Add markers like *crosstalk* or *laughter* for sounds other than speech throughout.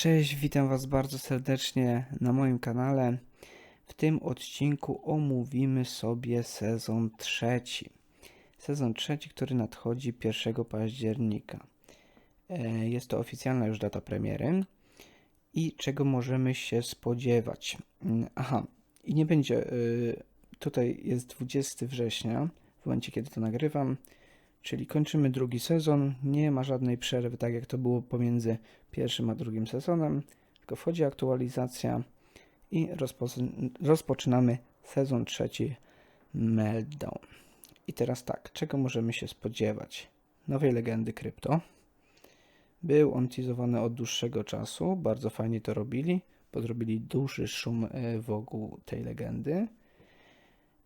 Cześć, witam Was bardzo serdecznie na moim kanale. W tym odcinku omówimy sobie sezon trzeci. Sezon trzeci, który nadchodzi 1 października. E, Jest to oficjalna już data premiery. I czego możemy się spodziewać? Mm, Aha, i nie będzie. y, Tutaj jest 20 września, w momencie kiedy to nagrywam. Czyli kończymy drugi sezon. Nie ma żadnej przerwy, tak jak to było pomiędzy pierwszym a drugim sezonem, tylko wchodzi aktualizacja i rozpoz- rozpoczynamy sezon trzeci Meltdown. I teraz tak, czego możemy się spodziewać? Nowej legendy krypto. Był on teasowany od dłuższego czasu, bardzo fajnie to robili, bo zrobili duży szum e, wokół tej legendy.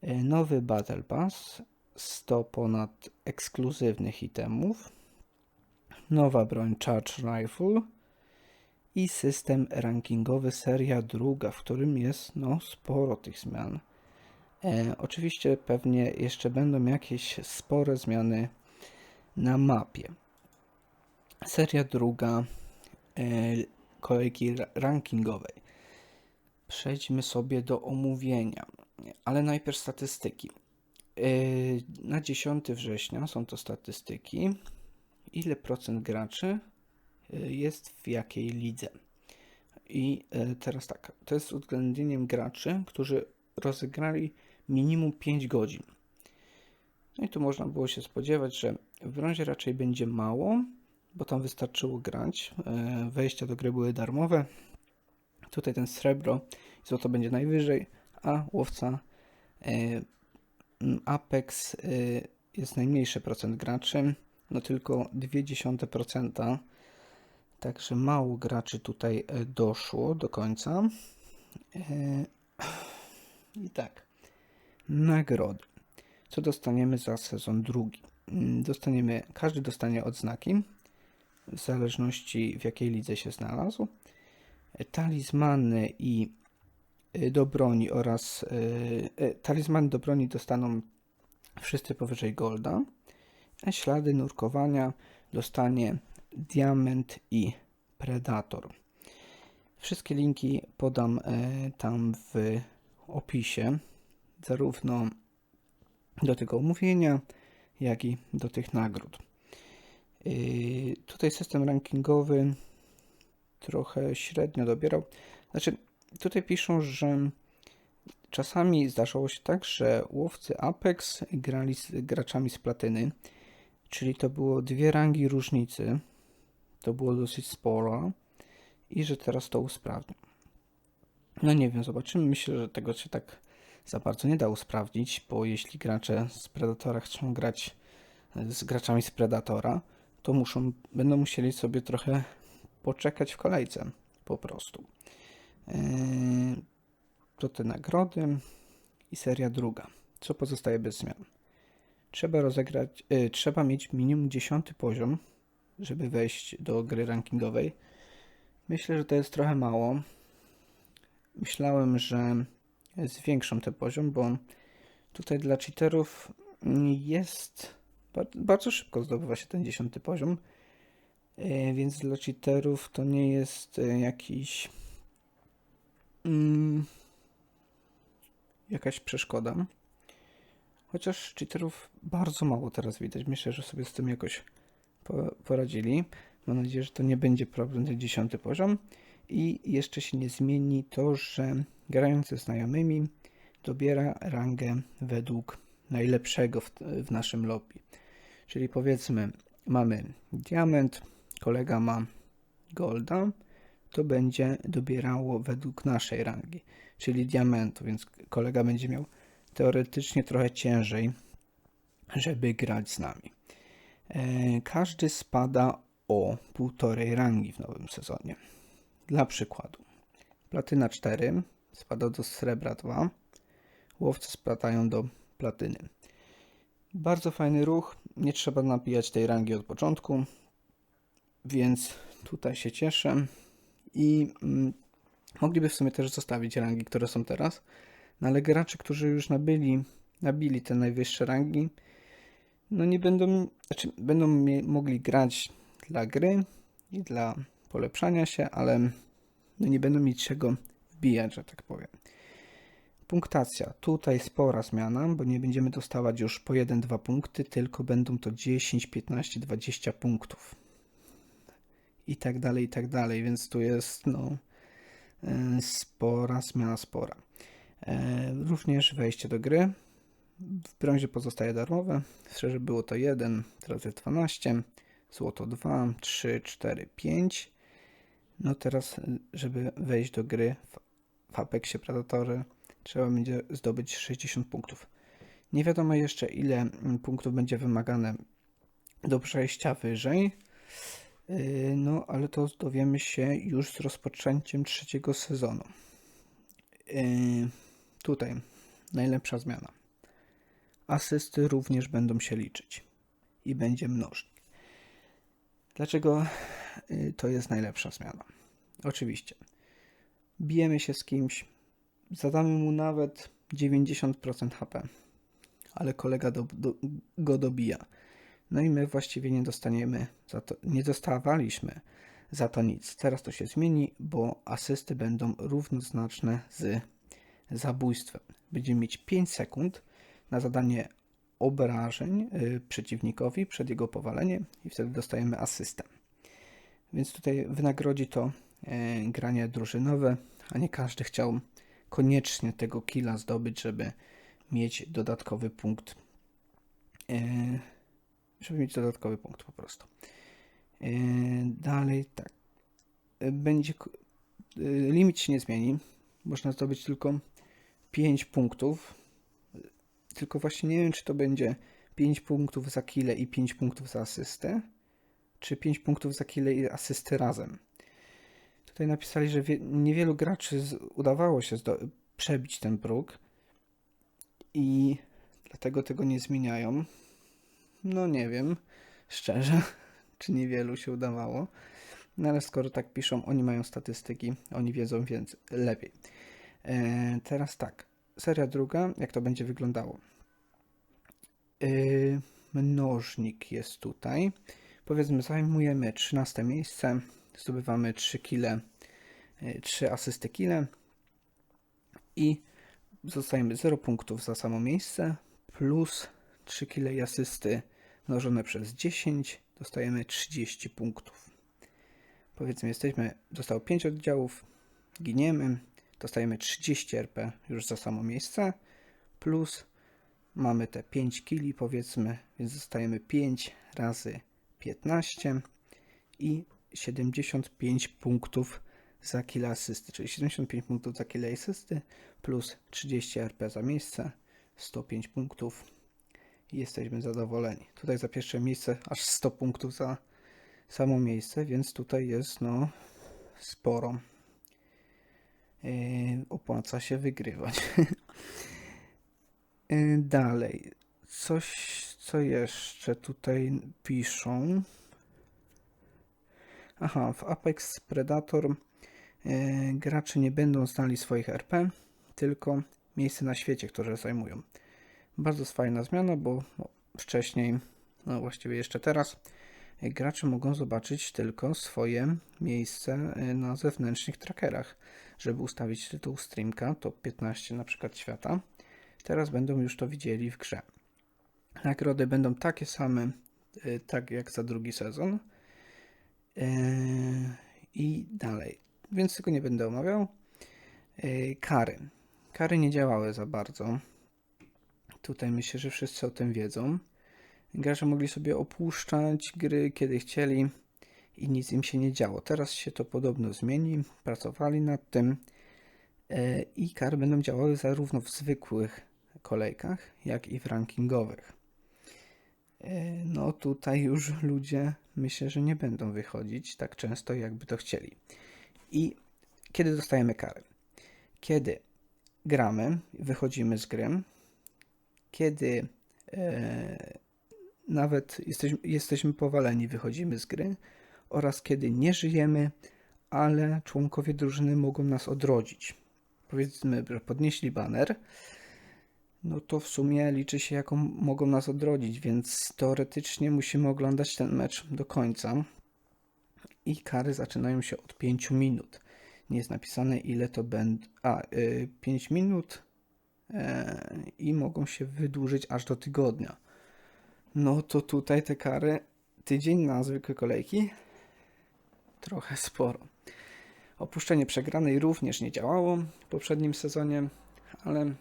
E, Nowy Battle Pass, 100 ponad ekskluzywnych itemów, nowa broń Charge Rifle i system rankingowy seria druga, w którym jest no sporo tych zmian. E, oczywiście pewnie jeszcze będą jakieś spore zmiany na mapie. Seria druga e, kolejki ra- rankingowej. Przejdźmy sobie do omówienia, ale najpierw statystyki. E, Na 10 września są to statystyki. Ile procent graczy e, jest w jakiej lidze? I e, teraz tak, to jest z uwzględnieniem graczy, którzy rozegrali minimum 5 godzin. No i tu można było się spodziewać, że w brązie raczej będzie mało, bo tam wystarczyło grać. Wejścia do gry były darmowe. Tutaj ten srebro i złoto będzie najwyżej, a łowca Apex y, jest najmniejszy procent graczy, no tylko 0,2%. Także mało graczy tutaj e, doszło do końca. E, I tak, nagrody. Co dostaniemy za sezon drugi? Mm, Dostaniemy, każdy dostanie odznaki, w zależności w jakiej lidze się znalazł. Talizmany i y, do broni oraz y, y, talizmany do broni dostaną wszyscy powyżej golda, a ślady nurkowania dostanie diament i predator. Wszystkie linki podam tam w opisie, zarówno do tego omówienia, jak i do tych nagród. Y, Tutaj system rankingowy trochę średnio dobierał. Znaczy, tutaj piszą, że czasami zdarzało się tak, że łowcy Apex grali z graczami z platyny, czyli to było dwie rangi różnicy. To było dosyć sporo i że teraz to usprawnią. No nie wiem, zobaczymy. Myślę, że tego się tak za bardzo nie da usprawnić, bo jeśli gracze z Predatora chcą grać z graczami z Predatora, to muszą, będą musieli sobie trochę poczekać w kolejce po prostu. Yy, to te nagrody i seria druga. Co pozostaje bez zmian? Trzeba rozegrać, y, trzeba mieć minimum 10 poziom, żeby wejść do gry rankingowej. Myślę, że to jest trochę mało. Myślałem, że zwiększą ten poziom, bo tutaj dla cheaterów jest ba- bardzo szybko zdobywa się ten 10 poziom. Y, Więc dla cheaterów to nie jest jakiś mm, jakaś przeszkoda. Chociaż cheaterów bardzo mało teraz widać. Myślę, że sobie z tym jakoś po- poradzili. Mam nadzieję, że to nie będzie problem ten 10 poziom. I jeszcze się nie zmieni to, że grając ze znajomymi dobiera rangę według najlepszego w, w naszym lobby. Czyli powiedzmy, mamy diament, kolega ma golda, to będzie dobierało według naszej rangi, czyli diamentu, więc kolega będzie miał teoretycznie trochę ciężej, żeby grać z nami. E, Każdy spada o półtorej rangi w nowym sezonie. Dla przykładu, platyna 4 spada do srebra 2, łowcy spadają do platyny. Bardzo fajny ruch, nie trzeba nabijać tej rangi od początku, więc tutaj się cieszę i mm, mogliby w sumie też zostawić rangi, które są teraz, no ale gracze, którzy już nabyli, nabili te najwyższe rangi, no nie będą, znaczy będą mogli grać dla gry i dla polepszania się, ale no nie będą mieć czego wbijać, że tak powiem. Punktacja. Tutaj spora zmiana, bo nie będziemy dostawać już po 1-2 punkty, tylko będą to 10, 15, 20 punktów. I tak dalej, i tak dalej, więc tu jest no e, spora zmiana, spora. E, Również wejście do gry. W brązie pozostaje darmowe. Szczerze było to 1, teraz jest 12. Złoto 2, 3, 4, 5. No teraz, żeby wejść do gry w, w Apexie Predatory, trzeba będzie zdobyć 60 punktów. Nie wiadomo jeszcze, ile mm, punktów będzie wymagane do przejścia wyżej. Yy, No, ale to dowiemy się już z rozpoczęciem trzeciego sezonu. Yy, Tutaj najlepsza zmiana. Asysty również będą się liczyć i będzie mnożnik. Dlaczego y, to jest najlepsza zmiana? Oczywiście, bijemy się z kimś, zadamy mu nawet 90% HP, ale kolega do, do, go dobija. No i my właściwie nie dostaniemy za to, nie dostawaliśmy za to nic. Teraz to się zmieni, bo asysty będą równoznaczne z zabójstwem. Będziemy mieć 5 sekund na zadanie obrażeń y, przeciwnikowi przed jego powaleniem i wtedy dostajemy asystę. Więc tutaj wynagrodzi to e, granie drużynowe, a nie każdy chciał koniecznie tego killa zdobyć, żeby mieć dodatkowy punkt. Żeby mieć dodatkowy punkt po prostu. E, dalej tak. E, Będzie e, limit się nie zmieni. Można zdobyć tylko 5 punktów. Tylko właśnie nie wiem, czy to będzie 5 punktów za killę i 5 punktów za asystę, czy 5 punktów za killę i asysty razem. Tutaj napisali, że wie, niewielu graczy udawało się przebić ten próg i dlatego tego nie zmieniają. No nie wiem, szczerze, *laughs* czy niewielu się udawało. No ale skoro tak piszą, oni mają statystyki, oni wiedzą więcej, lepiej. E, teraz tak, seria druga, jak to będzie wyglądało. E, mnożnik jest tutaj. Powiedzmy, zajmujemy 13 miejsce, zdobywamy 3 kile, 3 asysty kile i zostajemy 0 punktów za samo miejsce plus 3 kile i asysty mnożone przez 10 dostajemy 30 punktów. Powiedzmy, jesteśmy, zostało 5 oddziałów, giniemy, dostajemy 30 RP już za samo miejsce, plus mamy te 5 kili powiedzmy, więc dostajemy 5 razy 15 i 75 punktów za kill asysty, czyli 75 punktów za kill asysty plus 30 RP za miejsce, 105 punktów jesteśmy zadowoleni. Tutaj za pierwsze miejsce aż 100 punktów za samo miejsce, więc tutaj jest no sporo. Yy, opłaca się wygrywać. *laughs* Yy, Dalej. Coś, co jeszcze tutaj piszą. Aha, w Apex Predator yy, gracze nie będą znali swoich RP, tylko miejsce na świecie, które zajmują. Bardzo fajna zmiana, bo wcześniej, no właściwie jeszcze teraz, yy, gracze mogą zobaczyć tylko swoje miejsce yy, na zewnętrznych trackerach. Żeby ustawić tytuł streamka, top 15 na przykład świata, teraz będą już to widzieli w grze. Nagrody będą takie same, y, tak jak za drugi sezon. I dalej. Więc tego nie będę omawiał. Kary. Kary nie działały za bardzo. Tutaj myślę, że wszyscy o tym wiedzą. Gracze mogli sobie opuszczać gry, kiedy chcieli i nic im się nie działo. Teraz się to podobno zmieni. Pracowali nad tym. Yy, I kary będą działały zarówno w zwykłych kolejkach, jak i w rankingowych. E, No tutaj już ludzie myślę, że nie będą wychodzić tak często, jakby to chcieli. I kiedy dostajemy karę? Kiedy gramy, wychodzimy z gry, kiedy e, nawet jesteśmy, jesteśmy powaleni, wychodzimy z gry, oraz kiedy nie żyjemy, ale członkowie drużyny mogą nas odrodzić. Powiedzmy, że podnieśli baner, no to w sumie liczy się, jaką mogą nas odrodzić, więc teoretycznie musimy oglądać ten mecz do końca. I kary zaczynają się od 5 minut. nie jest napisane ile to będą. A, y, 5 minut i mogą się wydłużyć aż do tygodnia. No to tutaj te kary tydzień na zwykłe kolejki trochę sporo. Opuszczenie przegranej również nie działało w poprzednim sezonie, ale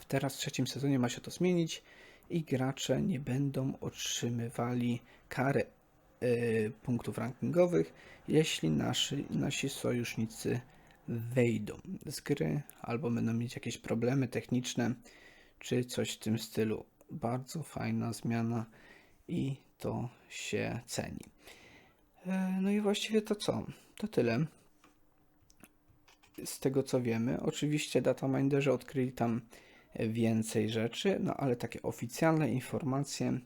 w teraz w trzecim sezonie ma się to zmienić i gracze nie będą otrzymywali kary y, punktów rankingowych, jeśli nasi, nasi sojusznicy wejdą z gry albo będą mieć jakieś problemy techniczne czy coś w tym stylu. Bardzo fajna zmiana i to się ceni. E, No i właściwie to co? To tyle. Z tego co wiemy, oczywiście dataminderzy odkryli tam więcej rzeczy, no ale takie oficjalne informacje e,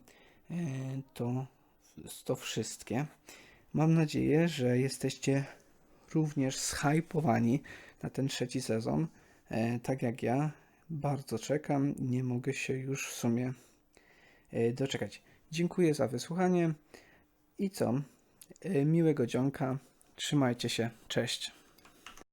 to, to wszystkie. Mam nadzieję, że jesteście również zhypowani na ten trzeci sezon, e, tak jak ja. Bardzo czekam, nie mogę się już w sumie e, doczekać. Dziękuję za wysłuchanie i co? E, Miłego dzionka, trzymajcie się, cześć.